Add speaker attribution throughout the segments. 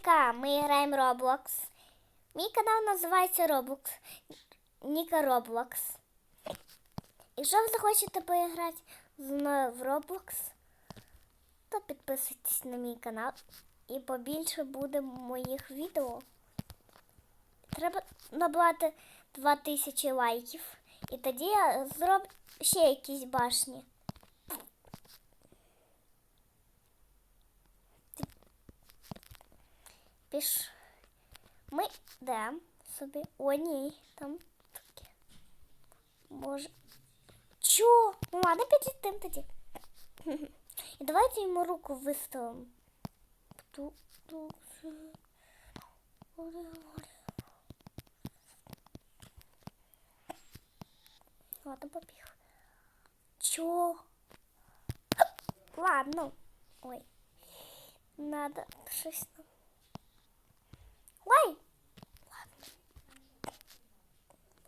Speaker 1: Ніка, ми граємо Roblox. Мій канал називається Roblox. Ніка Roblox. Якщо ви захочете поіграти зі мною в Roblox, то підписуйтесь на мій канал і побільше буде моїх відео. Треба набрати 2000 лайків. І тоді я зроблю ще якісь башні. Піш. Ми йдемо собі. О, ні, там таке. Може. Чо? Ну ладно, підлітим тоді. І давайте йому руку виставимо. Ту- ту- ту- Ладно, побіг. Чо? Ладно. Ой. Надо щось нам.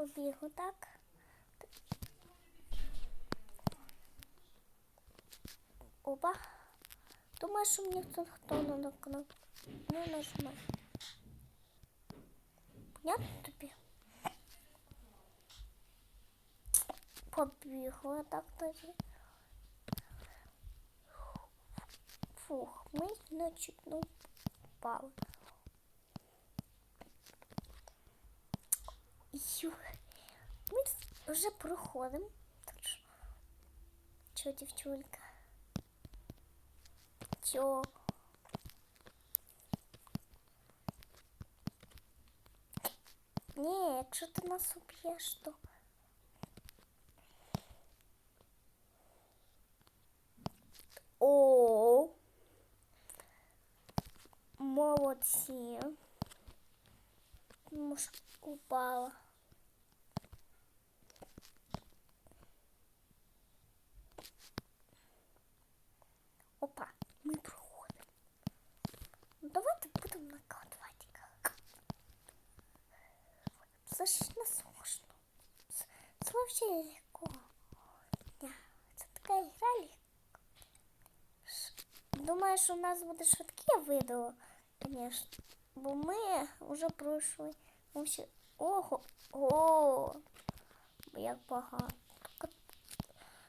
Speaker 1: Побігу, так? Опа. Думаю, що мені хто хто на кнопку не нажме. Понятно тобі? Побігла так тоді. Фух, ми не чуть не впали. Ю. Ми вже проходимо. Так що, Чо, дівчулька? Чо? Ні, якщо ти нас уб'єш, то... О, молодці. Може, упала. Це ж не сложно. Це, це вообще легко. Легко. Думаєш, у нас буде швидке відео, звісно. Бо ми вже пройшли. Всі... Ого! О! Як багато. Така,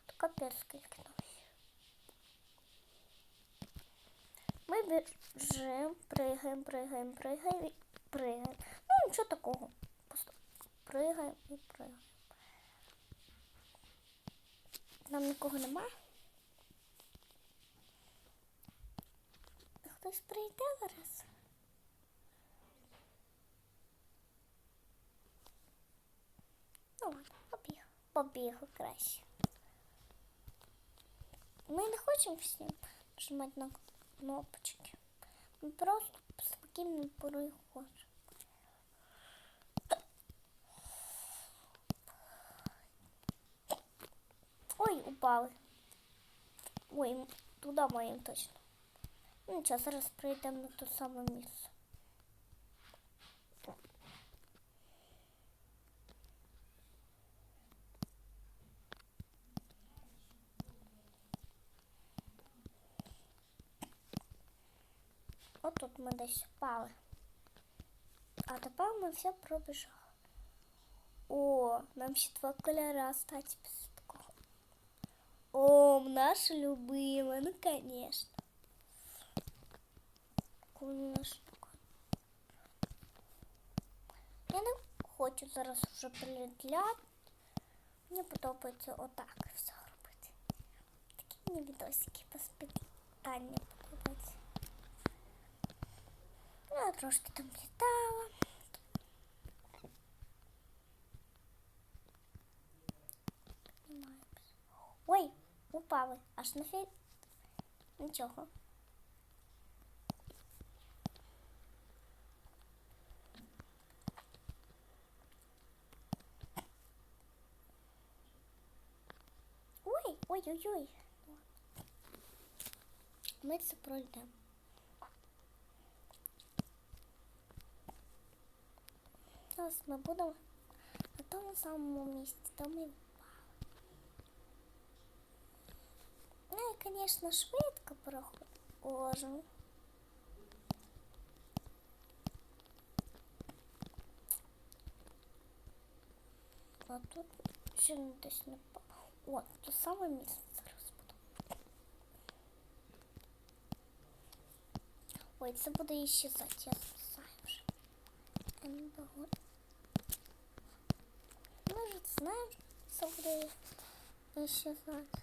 Speaker 1: така перська Ми біжимо, пригаємо, пригаємо, пригаємо пригаємо. Ну, нічого такого. Пригаємо і пригаємо. Нам нікого немає. Хтось прийде зараз? Ну ладно, побіг. Побіг краще. Ми не хочемо всім нажимати на кнопочки. Ми просто спокійно переходимо. Ой, упали. Ой, туди маємо точно. Ну нічого, зараз прийдемо на те саме місце. От тут ми десь впали. А тепер ми все пробіжали. О, нам ще два кольора стать без такого. О, наша любимая, ну конечно. Коли наш Я не хочу зараз вже прилітляти. Мені подобається отак все робити. Такі мені відосики без питання подобаються. Ну, я трошки там літала. Упали. Аж на фі... Нічого. Ой, ой-ой-ой. Ми це пройдемо. Зараз ми будемо на тому самому місці, де ми Конечно, швидко проходжу. А тут ще не десь не то самое место. Ой, це буде іщезати, я спасаю вже. Енбагон. Ми что знаємо, що це.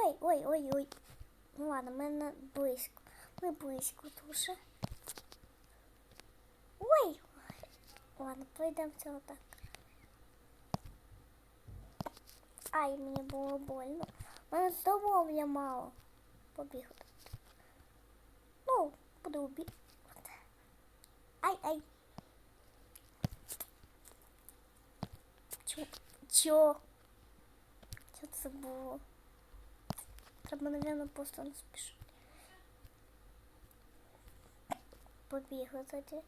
Speaker 1: Ой, ой, ой, ой. Ну ладно, ми не близько. Ми близько дуже. Ой! Ладно, пойдемо це отак. Ай, мені було больно. У мене здоров'я мало. Побігати. Ну, буду убі. Ай, ай. Чо? Чо? Що це було? Треба, мабуть, просто не. Побігли тоді.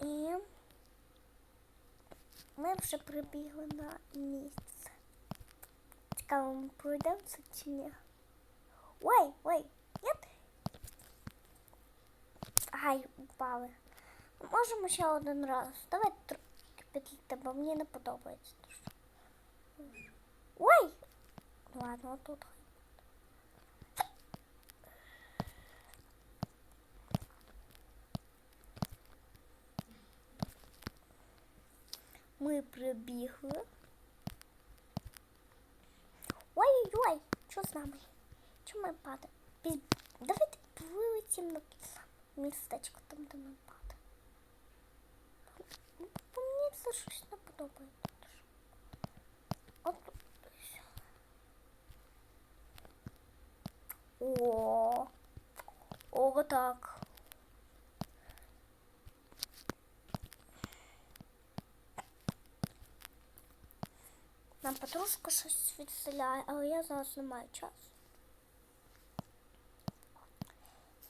Speaker 1: І ми вже прибігли на місце. Цікаво, ми пройдемо це чи ні? Ой, ой, ні? Ай, упали. Можемо ще один раз. Давай трохи підліти, бо мені не подобається. дуже. Ой! Ладно, отут. Ми прибігли. Ой-ой-ой, що з нами? Чому ми падаємо? Піз- Давайте вилетимо на містечко там, де ми падаємо. це щось не подобається. От тут ось. О, о, так. Нам подружка щось відселяє, але я зараз не маю часу.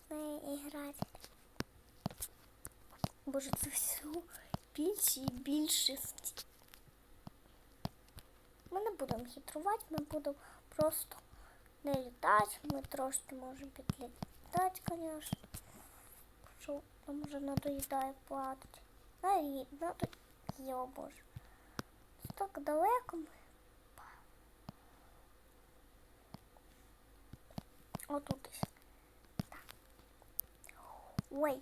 Speaker 1: З нею грати. Боже, це все Більше і більше. Ми не будемо хитрувати, ми будемо просто не літати. Ми трошки можемо підлітати, звісно. Що нам вже надоїдає платити. Навіть, надоїдає, о боже. Так далеко ми. Отут десь. Так. Ой.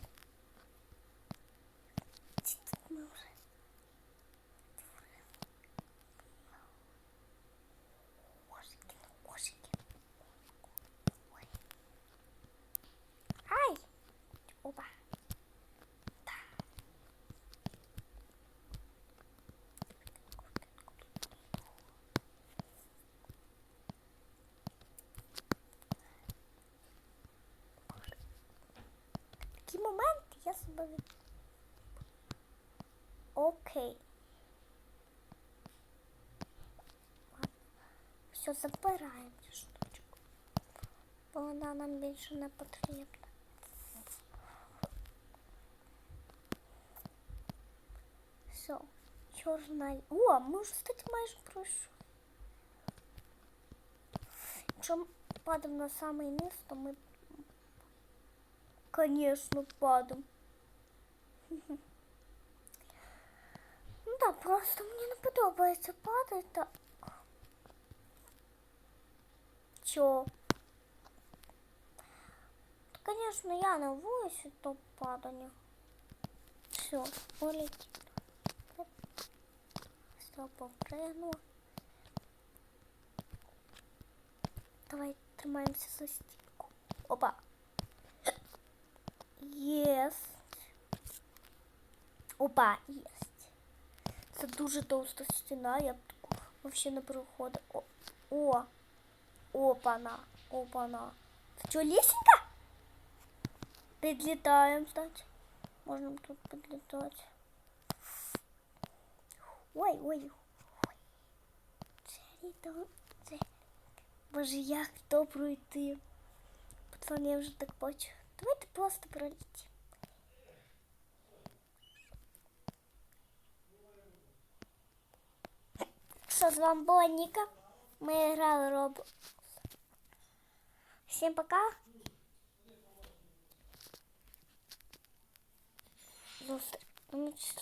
Speaker 1: моменти я себе від... Окей. Ладно. Все, забираємо цю штучку. Бо вона нам більше не потрібна. Все. Чорна. О, ми вже, кстати, майже пройшли. Якщо ми падаємо на самий низ, то ми Конечно, падом. Ну да, просто мені не подобається падати так. Чо? Та, конечно, я не вулиці то падання. Все, полетів. Все, попригнула. Давай тримаємося за стінку. Опа. Єсть. Опа, єсть. Це дуже товста стіна, я б таку взагалі не проходив. О, о, опана, опана. Це що, лісенька? Підлітаємо, кстати. Можемо тут підлітати. Ой, ой, ой. Це літо, це. Боже, як то пройти? Пацани, я вже так бачу. Давайте просто пролетим. що з вами була Ніка. Ми грали Roblox. Всім пока. Зустріч.